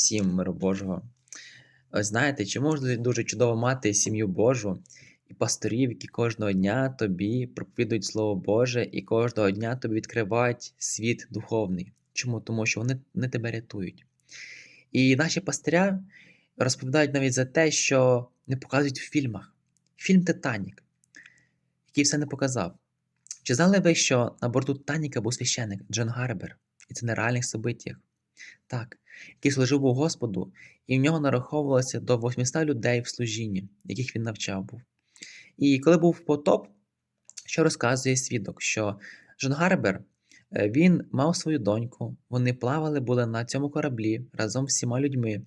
Всім миру Божого. Ось знаєте, чому ж дуже чудово мати сім'ю Божу і пасторів, які кожного дня тобі проповідують Слово Боже і кожного дня тобі відкривають світ духовний. Чому? Тому що вони, вони тебе рятують. І наші пастиря розповідають навіть за те, що не показують в фільмах. Фільм Титанік, який все не показав. Чи знали ви, що на борту Титаніка був священик Джон Гарбер, і це на реальних событіях? Так, який служив у Господу, і в нього нараховувалося до 800 людей в служінні, яких він навчав був. І коли був потоп, що розказує свідок, що Джон Гарбер е, він мав свою доньку, вони плавали були на цьому кораблі разом з всіма людьми.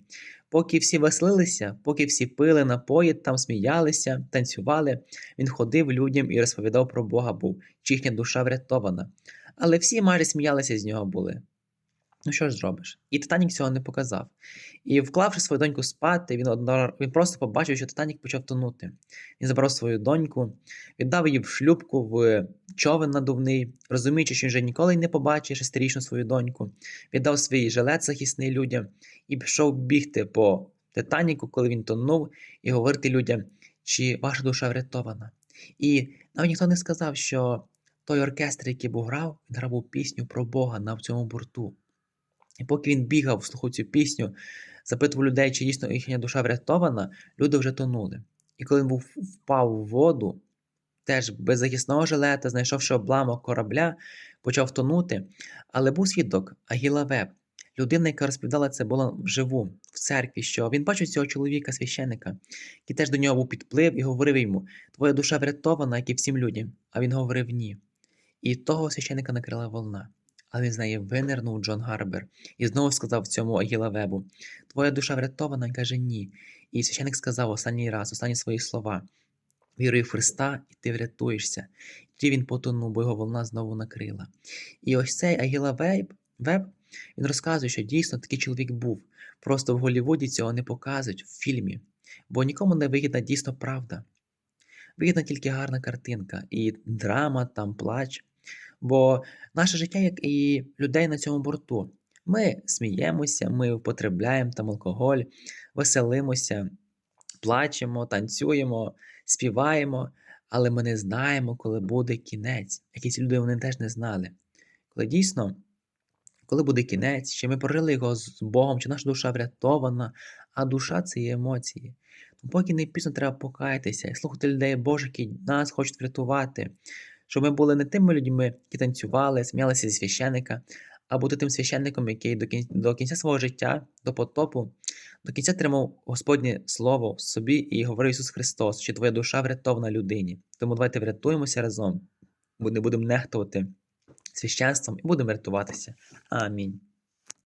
Поки всі веселилися, поки всі пили напої, там сміялися, танцювали, він ходив людям і розповідав про Бога був, чи їхня душа врятована. Але всі майже сміялися з нього були. Ну що ж зробиш? І Титанік цього не показав. І вклавши свою доньку спати, він одно... він просто побачив, що Титанік почав тонути. Він забрав свою доньку, віддав її в шлюбку в човен надувний, розуміючи, що він вже ніколи не побачить шестирічну свою доньку, віддав свій жилет захисний людям і пішов бігти по Титаніку, коли він тонув, і говорити людям, чи ваша душа врятована. І навіть ніхто не сказав, що той оркестр, який був грав, він грав пісню про Бога на цьому борту. І поки він бігав, слухав цю пісню, запитував людей, чи дійсно їхня душа врятована, люди вже тонули. І коли він був впав у воду, теж без захисного жилета, знайшовши обламок корабля, почав тонути. Але був свідок Агіла Веб, людина, яка розповідала це була вживу, в церкві, що він бачив цього чоловіка, священика, який теж до нього був підплив і говорив йому: Твоя душа врятована, як і всім людям. А він говорив ні. І того священика накрила волна але з неї винирнув Джон Гарбер і знову сказав цьому Агіла Вебу: Твоя душа врятована, каже ні. І священик сказав останній раз, останні свої слова: Віруй в Христа, і ти врятуєшся. Тоді він потонув, бо його волна знову накрила. І ось цей Агіла Веб, Веб він розказує, що дійсно такий чоловік був. Просто в Голлівуді цього не показують в фільмі, бо нікому не вигідна дійсно правда. Вигідна тільки гарна картинка, і драма, там плач. Бо наше життя, як і людей на цьому борту. Ми сміємося, ми употребляємо там алкоголь, веселимося, плачемо, танцюємо, співаємо, але ми не знаємо, коли буде кінець. Якісь люди вони теж не знали. Коли дійсно, коли буде кінець, чи ми прожили його з Богом, чи наша душа врятована, а душа це є емоції. Тому поки не пізно треба покаятися і слухати людей Божих, які нас хочуть врятувати щоб ми були не тими людьми, які танцювали, сміялися зі священника, а бути тим священником, який до кінця, до кінця свого життя, до потопу, до кінця тримав Господнє Слово в собі і говорив Ісус Христос, що твоя душа врятована людині. Тому давайте врятуємося разом, бо не будемо нехтувати священством і будемо рятуватися. Амінь.